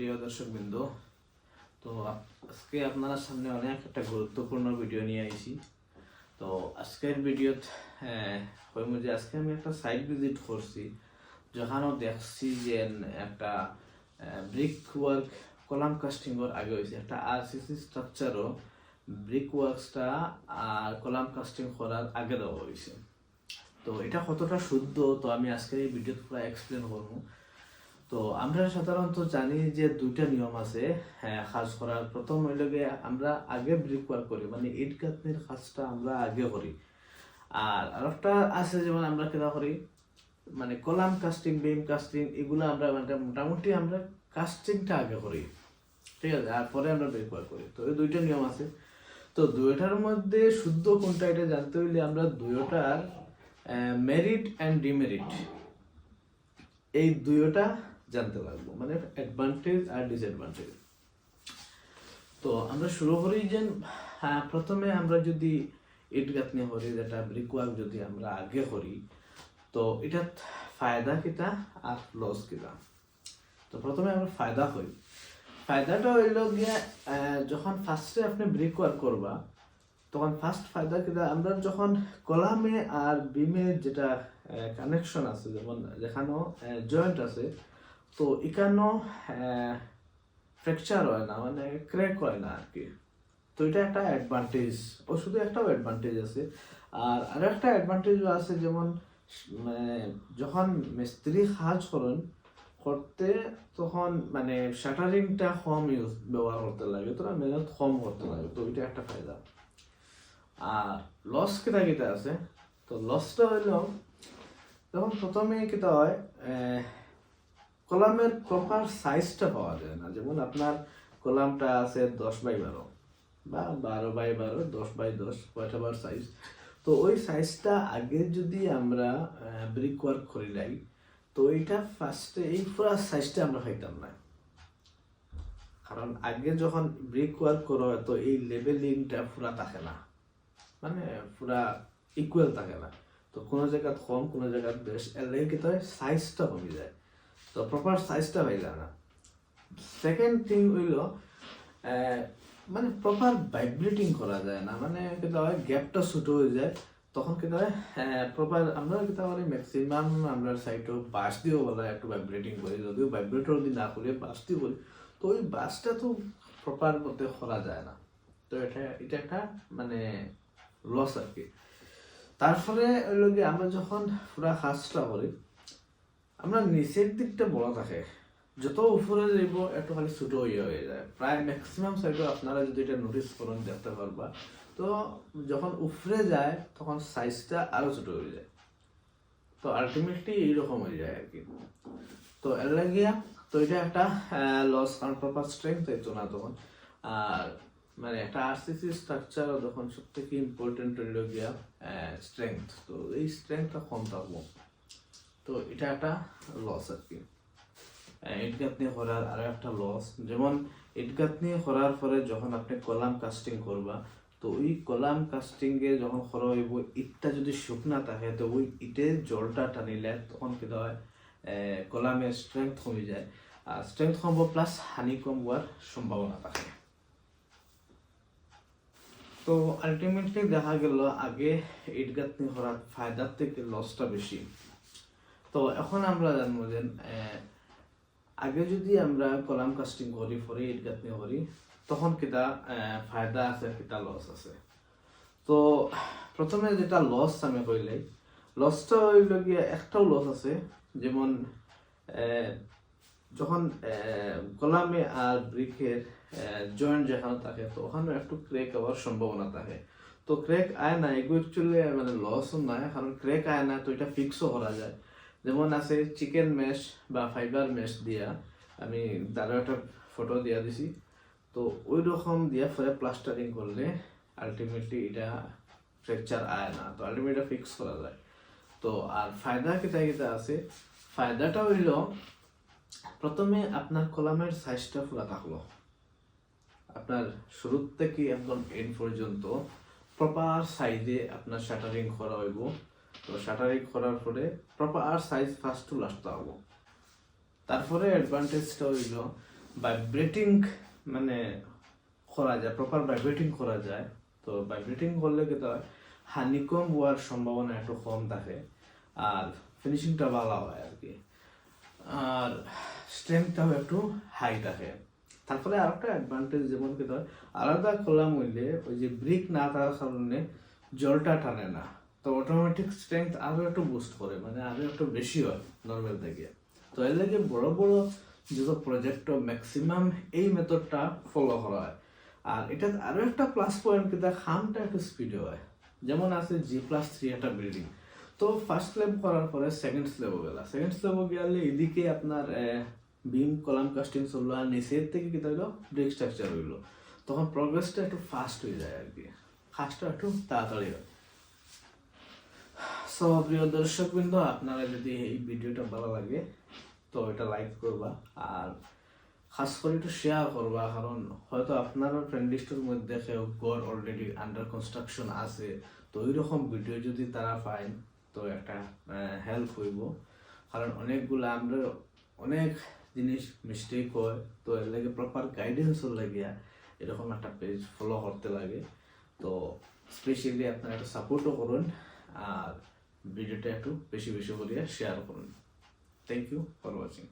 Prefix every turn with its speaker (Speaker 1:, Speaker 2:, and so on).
Speaker 1: প্রিয় দর্শক বিন্দু তো আজকে আপনারা সামনে অনেক একটা গুরুত্বপূর্ণ ভিডিও নিয়ে আইছি। তো আজকের ভিডিওত হইম যে আজকে আমি একটা সাইট ভিজিট করছি, যেখানেও দেখছি যে একটা ব্রিক ওয়ার্ক কলাম কাস্টিংয়ের আগে হয়েছে একটা আরসিসি স্ট্রাকচারও ব্রিক ওয়ার্কসটা আর কলাম কাস্টিং করার আগে দেওয়া হয়েছে তো এটা কতটা শুদ্ধ, তো আমি আজকের এই ভিডিওতে পুরো এক্সপ্লেন করব তো আমরা সাধারণত জানি যে দুইটা নিয়ম আছে হ্যাঁ কাজ করার। প্রথম হইল গিয়ে আমরা আগে ব্রিক ওয়ার্ক করি মানে ইট গাঁথনির কাজটা আমরা আগে করি। আর আরেকটা আছে যেমন আমরা কেনা করি মানে কলাম কাস্টিং বিম কাস্টিং এগুলো আমরা মানে মোটামুটি আমরা কাস্টিংটা আগে করি। ঠিক আছে, আর পরে আমরা ব্রিক ওয়ার্ক করি। তো এই দুইটা নিয়ম আছে। তো দুইটার মধ্যে শুদ্ধ কোনটা এটা জানতে হইলে আমরা দুইটার মেরিট অ্যান্ড ডিমেরিট এই দুইটা জানতে লাগবো মানে অ্যাডভান্টেজ আর ডিসঅ্যাডভান্টেজ তো আমরা শুরু করি যে হ্যাঁ, প্রথমে আমরা যদি ইট গাঁথনি করি যেটা ব্রিক ওয়ার্ক যদি আমরা আগে করি তো এটা ফায়দা কিতা আর লস কিতা? তো প্রথমে আমরা ফায়দা হই ফায়দাটা হইল গিয়া যখন ফার্স্টে আপনি ব্রিক ওয়ার্ক করবা তখন ফার্স্ট ফায়দা কিতা? আমরা যখন কলামে আর বিমে যেটা কানেকশন আছে যেমন যেখানেও জয়েন্ট আছে তো এখানেও ফ্র্যাকচার হয় না মানে ক্র্যাক হয় না আর কি তো এটা একটা অ্যাডভান্টেজ ও শুধু একটাও অ্যাডভান্টেজ আছে। আর আরও একটা অ্যাডভান্টেজও আছে, যেমন মানে যখন মিস্ত্রি কাজ করেন, করতে তখন মানে শাটারিংটা কম ইউজ ব্যবহার করতে লাগে তোরা মেহনত কম করতে লাগে, তো এটা একটা ফায়দা। আর লস কেটা কেটা আছে? তো লসটা হইল যখন প্রথমে কেটা হয় কলামের প্রপার সাইজটা পাওয়া যায় না। যেমন আপনার কলামটা আছে দশ বাই বারো বা বারো বাই বারো, দশ বাই দশ কয়টা বার সাইজ তো ওই সাইজটা আগে যদি আমরা ব্রিক ওয়ার্ক করি লাই তো এইটা ফার্স্টে এই পুরা সাইজটা আমরা পাইতাম না। কারণ আগে যখন ব্রিক ওয়ার্ক করা হয়, তো এই লেভেলিংটা পুরা থাকে না। মানে পুরা ইকুয়াল থাকে না। তো কোনো জায়গাত কম, কোনো জায়গাত বেশ, এর কি সাইজটা কমে যায়। তো প্রপার সাইজটা যায় না। সেকেন্ড থিং হইল মানে প্রপার ভাইব্রেটিং করা যায় না। মানে কেটা হয় গ্যাপটা ছোটো হয়ে যায়। তখন কেটা হয় প্রপার আমরা কেটা করি ম্যাক্সিমাম আমরা সাইটও বাস দিয়েও বলা একটু ভাইব্রেটিং করি। যদিও ভাইব্রেটর যদি না করি বাস দিয়ে করি। তো ওই বাসটা তো প্রপার মতে করা যায় না। তো এটা এটা একটা মানে লস আর কি। তারপরে হইল গিয়ে আমরা যখন পুরা কাজটা করি আমরা নিচের দিকটা বড় থাকে। যত উপরে যাইব, একটু খালি ছোট হয়ে হয়ে যায়। প্রায় ম্যাক্সিমাম সাইডে আপনারা যদি এটা নোটিস করেন, দেখতে পারবা। তো যখন উপরে যায়, তখন সাইজটা আরও ছোট হয়ে যায়। তো আলটিমেটলি এইরকম হয়ে যায় আর কি। তো এর তো এটা একটা লস কারণ প্রপার স্ট্রেংথ হইতো না তখন। আর মানে একটা আরসিসি স্ট্রাকচার যখন সব থেকে ইম্পর্টেন্ট হইল গিয়া স্ট্রেংথ তো এই স্ট্রেংথটা কম থাকব। তো এটা একটা লস আর কি। ইট গাঁথনি করার আরও একটা লস যেমন ইট গাঁথনি করার পরে যখন আপনি কলাম কাস্টিং করবা, তো ওই কলাম কাস্টিং এ যখন করা হইব, ইটটা যদি শুকনা থাকে, তো ওই ইটের জলটা টানিলে তখন কি হয় কলামের স্ট্রেংথ কমে যায়। আর স্ট্রেংথ কমব প্লাস হানি কম হওয়ার সম্ভাবনা থাকে। তো আলটিমেটলি দেখা গেল, আগে ইট গাঁথনি করার ফায়দার থেকে লসটা বেশি। তো এখন আমরা জানব যে আগে যদি আমরা কলাম কাস্টিং করি পরে ইট গাঁথনি করি তখন আহ, ফায়দা আছে কিটা লস আছে? তো প্রথমে যেটা লস আমি কইলে লসটা হইল গিয়ে একটাও লস আছে যেমন যখন কলামে আর ব্রিকের জয়েন্ট যেখানে থাকে তো ওখানে একটু ক্রেক হওয়ার সম্ভাবনা থাকে। তো ক্রেক আয় না এগুলো অ্যাকচুয়ালি মানে লসও নাই কারণ ক্রেক আয় না তো এটা ফিক্সও করা যায়। যেমন আছে চিকেন মেশ বা ফাইবার মেশ দিয়া আমি তারও একটা ফটো দিয়া দিছি। তো ওই রকম দিয়া ফলে প্লাস্টারিং করলে আলটিমেটলি এটা ফ্র্যাকচার আয় না, তো আলটিমেটলি ফিক্স করা যায়। তো আর ফায়দা কেটা কেটা আছে ফায়দাটা হইল প্রথমে আপনার কলামের সাইজটা পুরা থাকল। আপনার শুরুর থেকে একদম এন্ড পর্যন্ত প্রপার সাইজে আপনার শাটারিং করা হইব। তো শাটারিং করার পরে proper size first to last হব। তারপরে অ্যাডভান্টেজটা হইল ভাইব্রেটিং মানে করা যায় প্রপার ভাইব্রেটিং করা যায়। তো ভাইব্রেটিং করলে কি হয় হানিকম হওয়ার সম্ভাবনা একটু কম থাকে, আর ফিনিশিংটা ভালো হয় আর কি। আর স্ট্রেংথটাও একটু হাই থাকে। তারপরে আরেকটা অ্যাডভান্টেজ যেমন কি হয়, আলাদা কলাম হইলে ওই যে ব্রিক না থাকার কারণে জলটা টানে না। তো অটোমেটিক স্ট্রেংথ আরও একটু বুস্ট করে মানে আরও একটু বেশি হয় নর্মাল থেকে। তো এর লাগে বড় বড় যত প্রজেক্ট ম্যাক্সিমাম এই মেথডটা ফলো করা হয়। আর এটা আরও একটা প্লাস পয়েন্ট কি তার খামটা একটু স্পিডে হয়। যেমন আছে জি প্লাস থ্রি একটা বিল্ডিং তো ফার্স্ট স্ল্যাব করার পরে সেকেন্ড স্ল্যাবও গেলা সেকেন্ড স্ল্যাবও গেলে এদিকে আপনার বিম কলাম কাস্টিং চলল আর নিচের থেকে কি হইল? ব্রেক স্ট্রাকচার হইল। তখন প্রগ্রেসটা একটু ফাস্ট হয়ে যায় আর কি। কাজটা একটু তাড়াতাড়ি হয়। সো প্রিয় দর্শক বিন্দু আপনারা যদি এই ভিডিওটা ভালো লাগে, তো এটা লাইক করবা। আর খাস করে একটু শেয়ার করবা, কারণ হয়তো আপনার ফ্রেন্ড লিস্টের মধ্যে কেউ গড় অলরেডি আন্ডার কনস্ট্রাকশন আছে, তো ওই রকম ভিডিও যদি তারা পায়, তো একটা হেল্প হইব। কারণ অনেকগুলো আমরা অনেক জিনিস মিস্টেক হয়, তো এর লাগে প্রপার গাইডেন্সও লাগিয়া এরকম একটা পেজ ফলো করতে লাগে। তো স্পেশালি আপনারা একটা সাপোর্টও করুন, আর ভিডিওটা একটু বেশি বেশি করে শেয়ার করুন। Thank you for watching